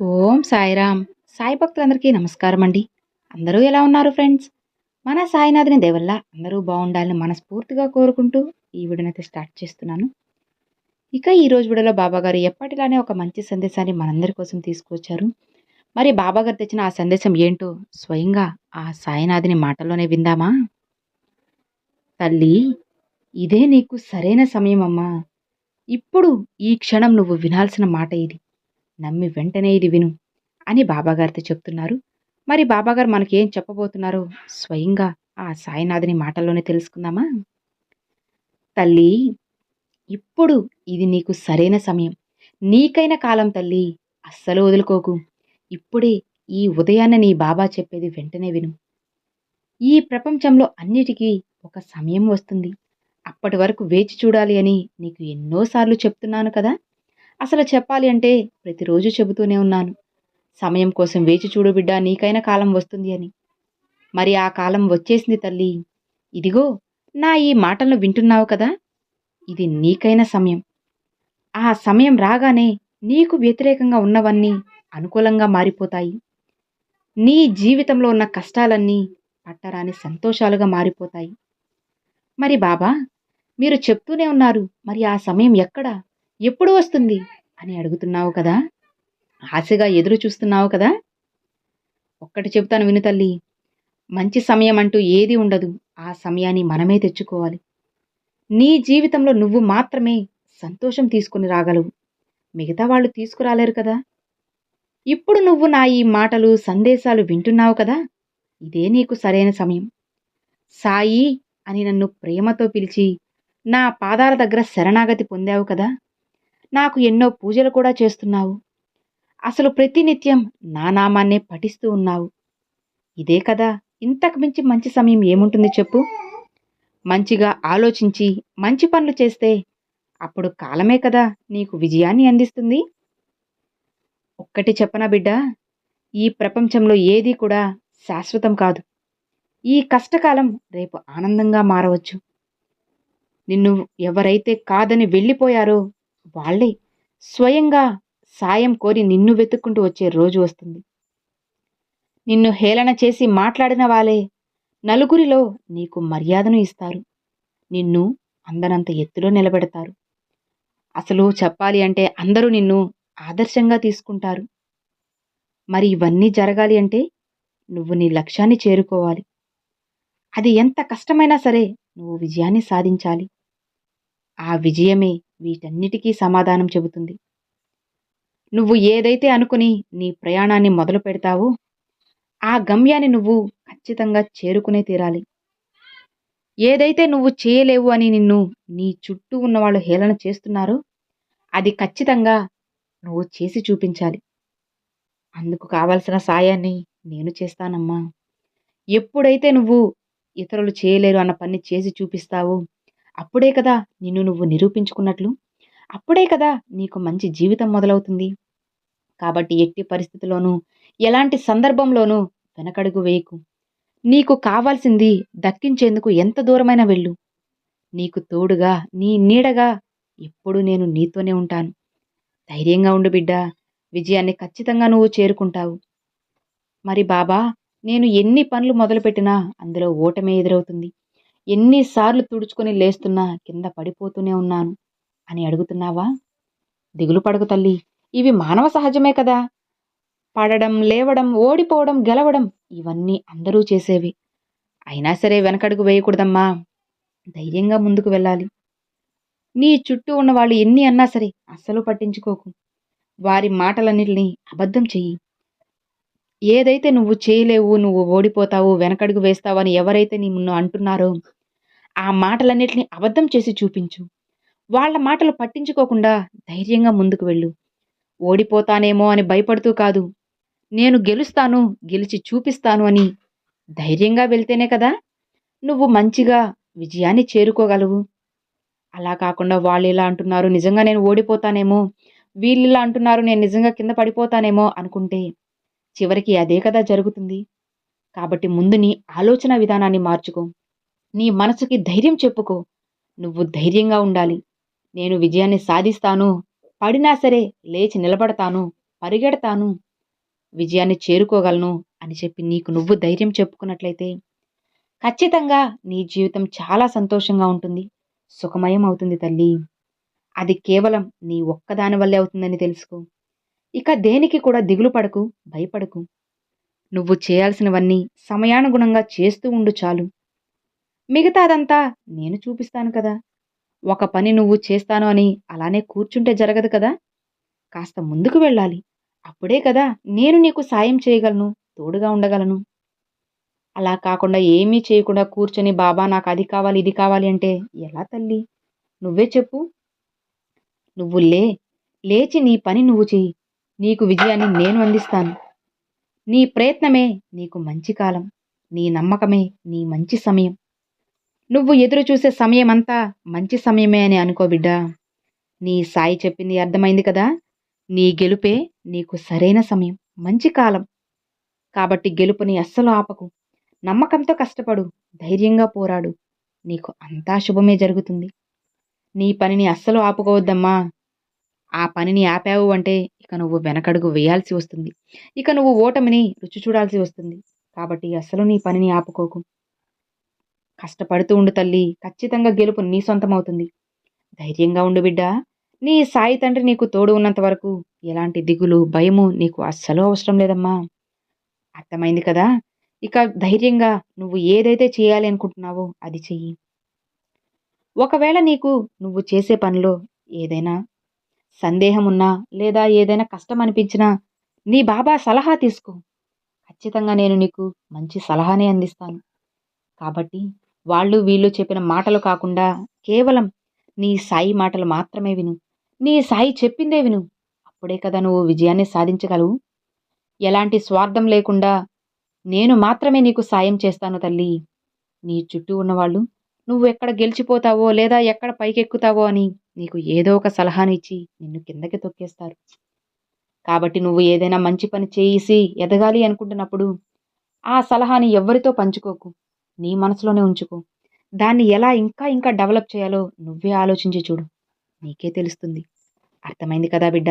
ఓం సాయిరామ్. సాయి భక్తులందరికీ నమస్కారం అండి అందరూ ఎలా ఉన్నారు ఫ్రెండ్స్? మన సాయినాథుని దేవల్ల అందరూ బాగుండాలని మనస్ఫూర్తిగా కోరుకుంటూ ఈ వీడియోనైతే స్టార్ట్ చేస్తున్నాను. ఇక ఈరోజు విడలో వీడియోలో బాబాగారు ఎప్పటిలానే ఒక మంచి సందేశాన్ని మనందరి కోసం తీసుకొచ్చారు మరి బాబాగారు తెచ్చిన ఆ సందేశం ఏంటో స్వయంగా ఆ సాయినాథుని మాటల్లోనే విందామా? తల్లి ఇదే నీకు సరైన సమయం అమ్మా ఇప్పుడు ఈ క్షణం నువ్వు వినాల్సిన మాట ఇది. నమ్మి వెంటనే ఇది విను అని బాబాగారితో చెప్తున్నారు. మరి బాబాగారు మనకేం ఏం చెప్పబోతున్నారో స్వయంగా ఆ సాయినాథుని మాటల్లోనే తెలుసుకుందామా? తల్లి ఇప్పుడు ఇది నీకు సరైన సమయం. నీకైన కాలం తల్లి అస్సలు వదులుకోకు. ఇప్పుడే ఈ ఉదయాన్నే నీ బాబా చెప్పేది వెంటనే విను. ఈ ప్రపంచంలో అన్నిటికీ ఒక సమయం వస్తుంది. అప్పటి వరకు వేచి చూడాలి అని నీకు ఎన్నోసార్లు చెప్తున్నాను కదా? అసలు చెప్పాలి అంటే ప్రతిరోజు చెబుతూనే ఉన్నాను. సమయం కోసం వేచి చూడు బిడ్డ నీకైన కాలం వస్తుంది అని. మరి ఆ కాలం వచ్చేసింది తల్లి. ఇదిగో నా ఈ మాటలను వింటున్నావు కదా? ఇది నీకైన సమయం. ఆ సమయం రాగానే నీకు వ్యతిరేకంగా ఉన్నవన్నీ అనుకూలంగా మారిపోతాయి. నీ జీవితంలో ఉన్న కష్టాలన్నీ పట్టరాని సంతోషాలుగా మారిపోతాయి. మరి బాబా మీరు చెప్తూనే ఉన్నారు మరి ఆ సమయం ఎక్కడ? ఎప్పుడు వస్తుంది? అని అడుగుతున్నావు కదా? ఆశగా ఎదురు చూస్తున్నావు కదా? ఒక్కటి చెప్తాను విను తల్లి. మంచి సమయం అంటూ ఏది ఉండదు. ఆ సమయాన్ని మనమే తెచ్చుకోవాలి. నీ జీవితంలో నువ్వు మాత్రమే సంతోషం తీసుకుని రాగలవు. మిగతా వాళ్ళు తీసుకురాలేరు కదా? ఇప్పుడు నువ్వు నా ఈ మాటలు సందేశాలు వింటున్నావు కదా? ఇదే నీకు సరైన సమయం. సాయి అని నన్ను ప్రేమతో పిలిచి నా పాదాల దగ్గర శరణాగతి పొందావు కదా? నాకు ఎన్నో పూజలు కూడా చేస్తున్నావు. అసలు ప్రతినిత్యం నా నామాన్నే పఠిస్తూ ఉన్నావు. ఇదే కదా ఇంతకు మించి మంచి సమయం ఏముంటుంది చెప్పు. మంచిగా ఆలోచించి మంచి పనులు చేస్తే అప్పుడు కాలమే కదా నీకు విజయాన్ని అందిస్తుంది. ఒక్కటి చెప్పనా బిడ్డ ఈ ప్రపంచంలో ఏది కూడా శాశ్వతం కాదు. ఈ కష్టకాలం రేపు ఆనందంగా మారవచ్చు. నిన్ను ఎవరైతే కాదని వెళ్ళిపోయారో వాళ్ళే స్వయంగా సాయం కోరి నిన్ను వెతుక్కుంటూ వచ్చే రోజు వస్తుంది. నిన్ను హేళన చేసి మాట్లాడిన వాళ్ళే నలుగురిలో నీకు మర్యాదను ఇస్తారు. నిన్ను అందనంత ఎత్తులో నిలబెడతారు. అసలు చెప్పాలి అంటే అందరూ నిన్ను ఆదర్శంగా తీసుకుంటారు. మరి ఇవన్నీ జరగాలి అంటే నువ్వు నీ లక్ష్యాన్ని చేరుకోవాలి. అది ఎంత కష్టమైనా సరే నువ్వు విజయాన్ని సాధించాలి. ఆ విజయమే వీటన్నిటికీ సమాధానం చెబుతుంది. నువ్వు ఏదైతే అనుకుని నీ ప్రయాణాన్ని మొదలు పెడతావో ఆ గమ్యాన్ని నువ్వు ఖచ్చితంగా చేరుకునే తీరాలి. ఏదైతే నువ్వు చేయలేవు అని నిన్ను నీ చుట్టూ ఉన్నవాళ్ళు హేళన చేస్తున్నారో అది ఖచ్చితంగా నువ్వు చేసి చూపించాలి. అందుకు కావలసిన సాయాన్ని నేను చేస్తానమ్మా. ఎప్పుడైతే నువ్వు ఇతరులు చేయలేరు అన్న పని చేసి చూపిస్తావో అప్పుడే కదా నిన్ను నువ్వు నిరూపించుకున్నట్లు. అప్పుడే కదా నీకు మంచి జీవితం మొదలవుతుంది. కాబట్టి ఎట్టి పరిస్థితిలోనూ ఎలాంటి సందర్భంలోనూ వెనకడుగు వేయకు. నీకు కావాల్సింది దక్కించేందుకు ఎంత దూరమైన వెళ్ళు. నీకు తోడుగా నీ నీడగా ఎప్పుడు నేను నీతోనే ఉంటాను. ధైర్యంగా ఉండు బిడ్డ విజయాన్ని ఖచ్చితంగా నువ్వు చేరుకుంటావు. మరి బాబా నేను ఎన్ని పనులు మొదలుపెట్టినా అందులో ఓటమే ఎదురవుతుంది. ఎన్నిసార్లు తుడుచుకొని లేస్తున్నా కింద పడిపోతూనే ఉన్నాను. అని అడుగుతున్నావా? దిగులు పడకు తల్లి. ఇవి మానవ సహజమే కదా. పడడం లేవడం ఓడిపోవడం గెలవడం ఇవన్నీ అందరూ చేసేవి. అయినా సరే వెనకడుగు వేయకూడదమ్మా. ధైర్యంగా ముందుకు వెళ్ళాలి. నీ చుట్టూ ఉన్న వాళ్ళు ఎన్ని అన్నా సరే అస్సలు పట్టించుకోకు. వారి మాటలన్నిటినీ అబద్ధం చెయ్యి. ఏదైతే నువ్వు చేయలేవు నువ్వు ఓడిపోతావు వెనకడుగు వేస్తావు అని ఎవరైతే నిన్ను అంటున్నారో ఆ మాటలన్నిటిని అబద్ధం చేసి చూపించు. వాళ్ళ మాటలు పట్టించుకోకుండా ధైర్యంగా ముందుకు వెళ్ళు. ఓడిపోతానేమో అని భయపడుతూ కాదు. నేను గెలుస్తాను గెలిచి చూపిస్తాను అని ధైర్యంగా వెళ్తేనే కదా నువ్వు మంచిగా విజయాన్ని చేరుకోగలవు. అలా కాకుండా వాళ్ళు ఇలా అంటున్నారు నిజంగా నేను ఓడిపోతానేమో వీళ్ళు ఇలా అంటున్నారు నేను నిజంగా కింద పడిపోతానేమో అనుకుంటే చివరికి అదే కదా జరుగుతుంది. కాబట్టి ముందు నీ ఆలోచన విధానాన్ని మార్చుకో. నీ మనసుకి ధైర్యం చెప్పుకో. నువ్వు ధైర్యంగా ఉండాలి. నేను విజయాన్ని సాధిస్తాను. పడినా సరే లేచి నిలబడతాను. పరిగెడతాను. విజయాన్ని చేరుకోగలను అని చెప్పి నీకు నువ్వు ధైర్యం చెప్పుకున్నట్లయితే ఖచ్చితంగా నీ జీవితం చాలా సంతోషంగా ఉంటుంది. సుఖమయం అవుతుంది తల్లి. అది కేవలం నీ ఒక్కదాని వల్లే అవుతుందని తెలుసుకో. ఇక దేనికి కూడా దిగులు పడకు భయపడకు. నువ్వు చేయాల్సినవన్నీ సమయానుగుణంగా చేస్తూ ఉండు చాలు. మిగతాదంతా నేను చూపిస్తాను కదా. ఒక పని నువ్వు చేస్తాను అని అలానే కూర్చుంటే జరగదు కదా. కాస్త ముందుకు వెళ్ళాలి. అప్పుడే కదా నేను నీకు సాయం చేయగలను తోడుగా ఉండగలను. అలా కాకుండా ఏమీ చేయకుండా కూర్చొని బాబా నాకు అది కావాలి ఇది కావాలి అంటే ఎలా తల్లి? నువ్వే చెప్పు. నువ్వు లే లేచి నీ పని నువ్వు చెయ్యి. నీకు విజయాన్ని నేను అందిస్తాను. నీ ప్రయత్నమే నీకు మంచి కాలం. నీ నమ్మకమే నీ మంచి సమయం. నువ్వు ఎదురు చూసే సమయం అంతా మంచి సమయమే అని అనుకో బిడ్డా. నీ సాయి చెప్పింది అర్థమైంది కదా? నీ గెలుపే నీకు సరైన సమయం మంచి కాలం. కాబట్టి గెలుపుని అస్సలు ఆపకు. నమ్మకంతో కష్టపడు ధైర్యంగా పోరాడు. నీకు అంతా శుభమే జరుగుతుంది. నీ పనిని అస్సలు ఆపుకోవద్దమ్మా. ఆ పనిని ఆపావు అంటే ఇక నువ్వు వెనకడుగు వేయాల్సి వస్తుంది. ఇక నువ్వు ఓటమిని రుచి చూడాల్సి వస్తుంది. కాబట్టి అస్సలు నీ పనిని ఆపుకోకు. కష్టపడుతూ ఉండు తల్లి ఖచ్చితంగా గెలుపు నీ సొంతమవుతుంది. ధైర్యంగా ఉండు బిడ్డా నీ సాయి తండ్రి నీకు తోడు ఉన్నంత వరకు ఎలాంటి దిగులు భయము నీకు అస్సలు అవసరం లేదమ్మా. అర్థమైంది కదా? ఇక ధైర్యంగా నువ్వు ఏదైతే చేయాలి అనుకుంటున్నావో అది చెయ్యి. ఒకవేళ నీకు నువ్వు చేసే పనిలో ఏదైనా సందేహం ఉన్నా లేదా ఏదైనా కష్టం అనిపించినా నీ బాబా సలహా తీసుకో. ఖచ్చితంగా నేను నీకు మంచి సలహానే అందిస్తాను. కాబట్టి వాళ్ళు వీళ్ళు చెప్పిన మాటలు కాకుండా కేవలం నీ సాయి మాటలు మాత్రమే విను. నీ సాయి చెప్పిందే విను. అప్పుడే కదా నువ్వు విజయాన్ని సాధించగలవు. ఎలాంటి స్వార్థం లేకుండా నేను మాత్రమే నీకు సాయం చేస్తాను తల్లి. నీ చుట్టూ ఉన్నవాళ్ళు నువ్వు ఎక్కడ గెలిచిపోతావో లేదా ఎక్కడ పైకెక్కుతావో అని నీకు ఏదో ఒక సలహాను ఇచ్చి నిన్ను కిందకి తొక్కేస్తారు. కాబట్టి నువ్వు ఏదైనా మంచి పని చేసి ఎదగాలి అనుకుంటున్నప్పుడు ఆ సలహాని ఎవరితో పంచుకోకు. నీ మనసులోనే ఉంచుకో. దాన్ని ఎలా ఇంకా ఇంకా డెవలప్ చేయాలో నువ్వే ఆలోచించి చూడు. నీకే తెలుస్తుంది. అర్థమైంది కదా బిడ్డ?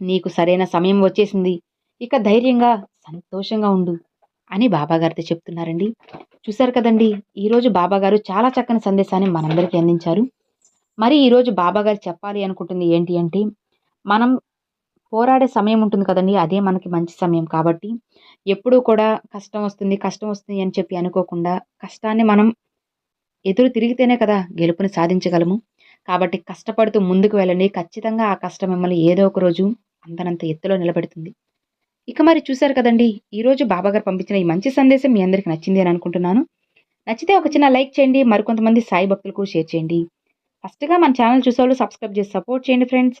నీకు సరైన సమయం వచ్చేసింది. ఇక ధైర్యంగా సంతోషంగా ఉండు అని బాబాగారితో చెప్తున్నారండి. చూశారు కదండి ఈరోజు బాబాగారు చాలా చక్కని సందేశాన్ని మనందరికీ అందించారు. మరి ఈరోజు బాబాగారు చెప్పాలి అనుకుంటుంది ఏంటి అంటే మనం పోరాడే సమయం ఉంటుంది కదండి. అదే మనకి మంచి సమయం కాబట్టి ఎప్పుడూ కూడా కష్టం వస్తుంది కష్టం వస్తుంది అని చెప్పి అనుకోకుండా కష్టాన్ని మనం ఎదురు తిరిగితేనే కదా గెలుపుని సాధించగలము. కాబట్టి కష్టపడుతూ ముందుకు వెళ్ళండి. ఖచ్చితంగా ఆ కష్టం మిమ్మల్ని ఏదో ఒక రోజు అంతనంత ఎత్తులో నిలబెడుతుంది. ఇక మరి చూశారు కదండి ఈరోజు బాబాగారు పంపించిన ఈ మంచి సందేశం మీ అందరికి నచ్చింది అని అనుకుంటున్నాను. నచ్చితే ఒక చిన్న లైక్ చేయండి మరికొంతమంది సాయి భక్తులకు షేర్ చేయండి. ఫస్ట్గా మన ఛానల్ చూసేవాళ్ళు సబ్స్క్రైబ్ చేసి సపోర్ట్ చేయండి friends.